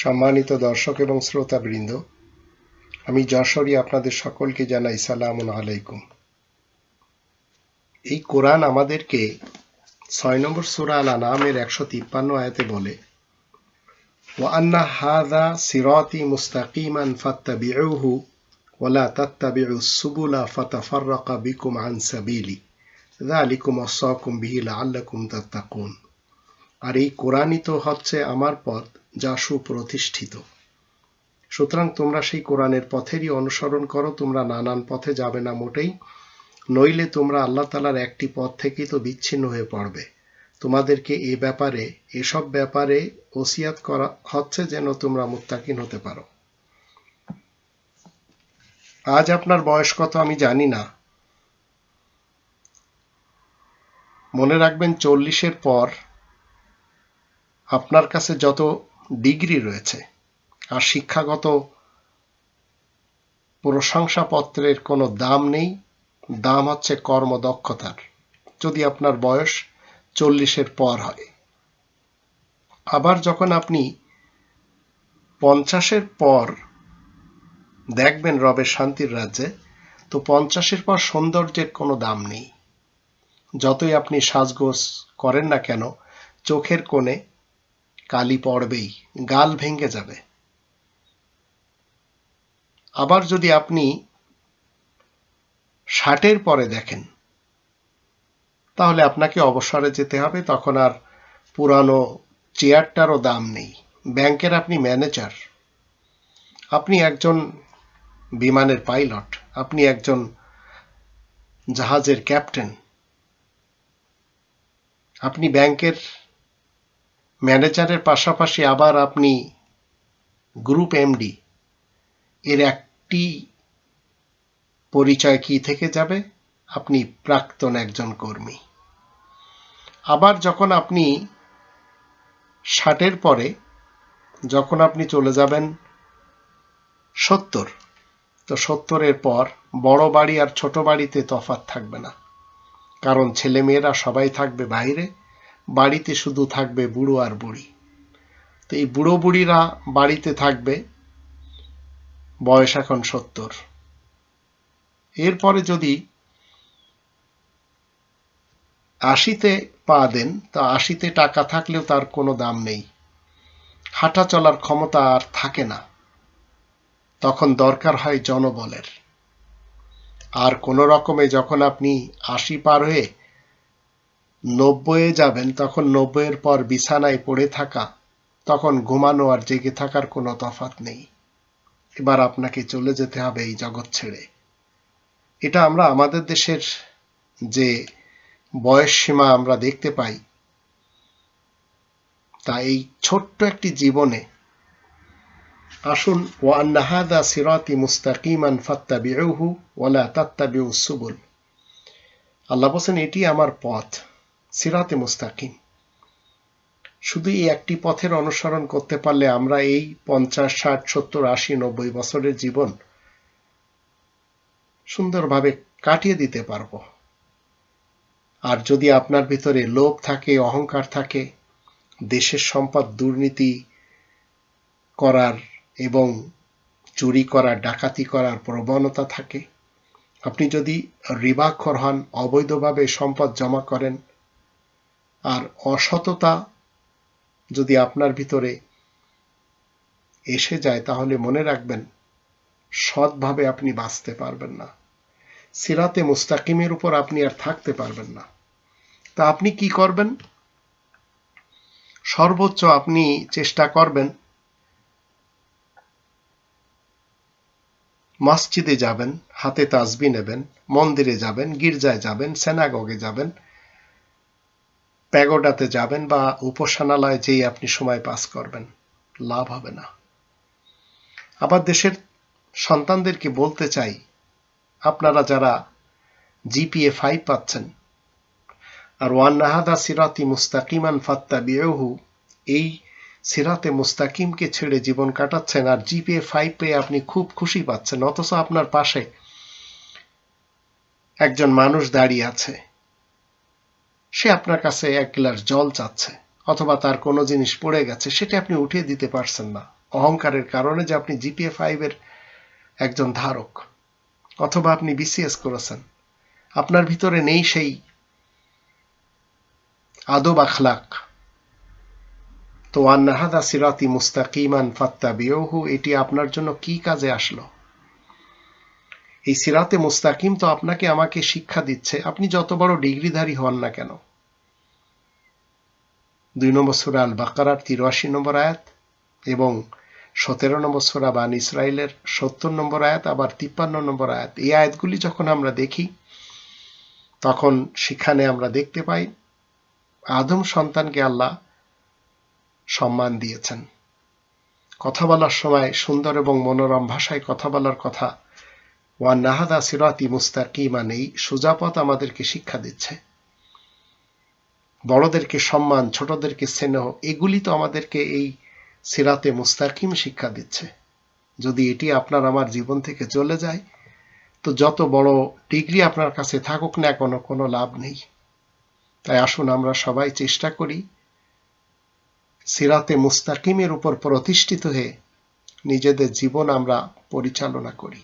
সম্মানিত দর্শক এবং শ্রোতাবৃন্দ, আমি যশোরী আপনাদের সকলকে জানাই সালাম আলাইকুম। এই কোরআন আমাদেরকে ছয় নম্বর সুরা আল আনামের একশো তিপ্পান্ন আয়াতে বলে ওয়ান্না হাদা সিরাতি মুস্তাকিমান ফাত্তাবিউহু ওয়ালা তাত্তাবিউ সুবুলা ফাতাফাররাকা বিকুম আন সাবিলি, যালিকুম ওয়াসাকুম বিহি লাআল্লাকুম তাত্তাকুন। আর এই কোরআনই তো হচ্ছে আমার পথ যা সুপ্রতিষ্ঠিত সুতরাং তোমরা সেই কোরআনের পথেরই অনুসরণ করো, তোমরা নানান পথে যাবে না মোটেই, নইলে তোমরা আল্লাহ তালার একটি পথ থেকেই তো বিচ্ছিন্ন হয়ে পড়বে। তোমাদেরকে এ ব্যাপারে, এসব ব্যাপারে ওসিয়াত করা হচ্ছে যেন তোমরা মুত্তাকিন হতে পারো। আজ আপনার বয়স কত আমি জানি না। মনে রাখবেন চল্লিশের পর আপনার কাছে যত ডিগ্রি রয়েছে। আর শিক্ষাগত প্রশংসাপত্রের কোনো দাম নেই। দাম হচ্ছে কর্মদক্ষতার। যদি আপনার বয়স চল্লিশের পর হয়। আবার যখন আপনি পঞ্চাশের পর দেখবেন রবের শান্তির রাজ্যে, তো পঞ্চাশের পর সৌন্দর্যের কোনো দাম নেই। যতই আপনি সাজগোজ করেন না কেন, চোখের কোণে কালি পড়বেই, গাল ভেঙে যাবে। আবার যদি আপনি ষাটের পরে দেখেন, তাহলে আপনাকে অবসরে যেতে হবে, তখন আর পুরানো চেয়ারটারও দাম নেই। ব্যাংকের আপনি ম্যানেজার, আপনি একজন বিমানের পাইলট, আপনি একজন জাহাজের ক্যাপ্টেন, আপনি ব্যাংকের ম্যানেজারের পাশাপাশি আবার আপনি গ্রুপ এমডি। এর একটি পরিচয় কি থেকে যাবে? আপনি প্রাক্তন একজন কর্মী। আবার যখন আপনি ষাটের পরে যখন আপনি চলে যাবেন সত্তর, তো সত্তরের পর বড় বাড়ি আর ছোট বাড়িতে তফাত থাকবে না। কারণ ছেলেমেয়েরা সবাই থাকবে বাইরে। বাড়িতে শুধু থাকবে বুড়ো আর বুড়ি। তো এই বুড়ো বুড়িরা বাড়িতে থাকবে, বয়স এখন সত্তর। এরপরে যদি আশিতে পা দেন, তা আশিতে টাকা থাকলেও তার কোনো দাম নেই। হাঁটা চলার ক্ষমতা আর থাকে না। তখন দরকার হয় জনবলের। আর কোনো রকমে যখন আপনি আশি পার হয়ে নব্বইয়ে যাবেন, তখন নব্বইয়ের পর বিছানায় পড়ে থাকা, তখন ঘুমানো আর জেগে থাকার কোনো তফাত নেই। এবার আপনাকে চলে যেতে হবে এই জগৎ ছেড়ে। এটা আমরা আমাদের দেশের যে বয়স সীমা আমরা দেখতে পাই, তা এই ছোট্ট একটি জীবনে আসুন ওয়ান্না হাদা সিরাতি মুস্তাকিমান ফাত্তাবিউহু ওয়ালা তাত্তাবিউ সুবুল। আল্লাহ বলছেন, এটি আমার পথ। সিরাতে মুস্তাকিম। শুধু এই একটি পথের অনুসরণ করতে পারলে আমরা এই পঞ্চাশ, ষাট, সত্তর, আশি, নব্বই বছরের জীবন সুন্দরভাবে কাটিয়ে দিতে পারব। আর যদি আপনার ভিতরে লোভ থাকে, অহংকার থাকে, দেশের সম্পদ দুর্নীতি করার এবং চুরি করার, ডাকাতি করার প্রবণতা থাকে, আপনি যদি রিবাক্ষর হন, অবৈধভাবে সম্পদ জমা করেন আর অসততা যদি আপনার ভিতরে এসে যায়, তাহলে মনে রাখবেন, সৎভাবে আপনি বাঁচতে পারবেন না। সিরাতে মুস্তাকিমের উপর আপনি আর থাকতে পারবেন না। তা আপনি কি করবেন? সর্বোচ্চ আপনি চেষ্টা করবেন, মসজিদে যাবেন, হাতে তাজবি নেবেন, মন্দিরে যাবেন, গির্জায় যাবেন সেনাগগে যাবেন প্যাগোডাতে যাবেন বা উপাসনালয়ে যেই আপনি সময় পাস করবেন, লাভ হবে না। আবার দেশের সন্তানদেরকে বলতে চাই, আপনারা যারা জিপিএ ফাইভ পাচ্ছেন, আর ওয়ান নাহাদা সিরাতি মুস্তাকিমান ফাত্তা বিয়হু এই সিরাতে মুস্তাকিমকে ছেড়ে জীবন কাটাচ্ছেন আর জিপিএ ফাইভ পেয়ে আপনি খুব খুশি পাচ্ছেন, অথচ আপনার পাশে একজন মানুষ দাঁড়িয়ে আছে। সে আপনার কাছে এক গ্লাস জল চাচ্ছে, অথবা তার কোনো জিনিস পড়ে গেছে, সেটা আপনি উঠিয়ে দিতে পারছেন না। অহংকারের কারণে যে আপনি জিপিএ ফাইভের একজন ধারক, অথবা আপনি বিসিএস করেছেন। আপনার ভিতরে নেই সেই আদব আখলাক। তো আন্নাহাদা সিরাতি মুস্তাকিমান ফাত্তাবিউহু, এটি আপনার জন্য কি কাজে আসলো? এই সিরাতে মুস্তাকিম তো আপনাকে আমাকে শিক্ষা দিচ্ছে। আপনি যত বড় ডিগ্রিধারী হন না কেন? দুই নম্বর সুরা আল বাকারার তিরাশি নম্বর আয়াত এবং সতেরো নম্বর সুরা বান ইসরায়েলের সত্তর নম্বর আয়াত, আবার তিপ্পান্ন নম্বর আয়াত। এই আয়াতগুলি যখন আমরা দেখি, তখন সেখানে আমরা দেখতে পাই, আদম সন্তানকে আল্লাহ সম্মান দিয়েছেন। কথা বলার সময় সুন্দর এবং মনোরম ভাষায় কথা বলার কথা ওয়া নাহাদা সিরাতি মুস্তাকিমান এই সুজাপথ আমাদেরকে শিক্ষা দিচ্ছে। বড়দেরকে সম্মান, ছোটদেরকে স্নেহ, এগুলি তো আমাদেরকে এই সিরাতে মুস্তাকিম শিক্ষা দিচ্ছে। যদি এটি আপনার আমার জীবন থেকে চলে যায়, তো যত বড় ডিগ্রি আপনার কাছে থাকুক না কোনো কোনো লাভ নেই। তাই আসুন আমরা সবাই চেষ্টা করি সিরাতে মুস্তাকিমের উপর প্রতিষ্ঠিত হয়ে নিজেদের জীবন আমরা পরিচালনা করি।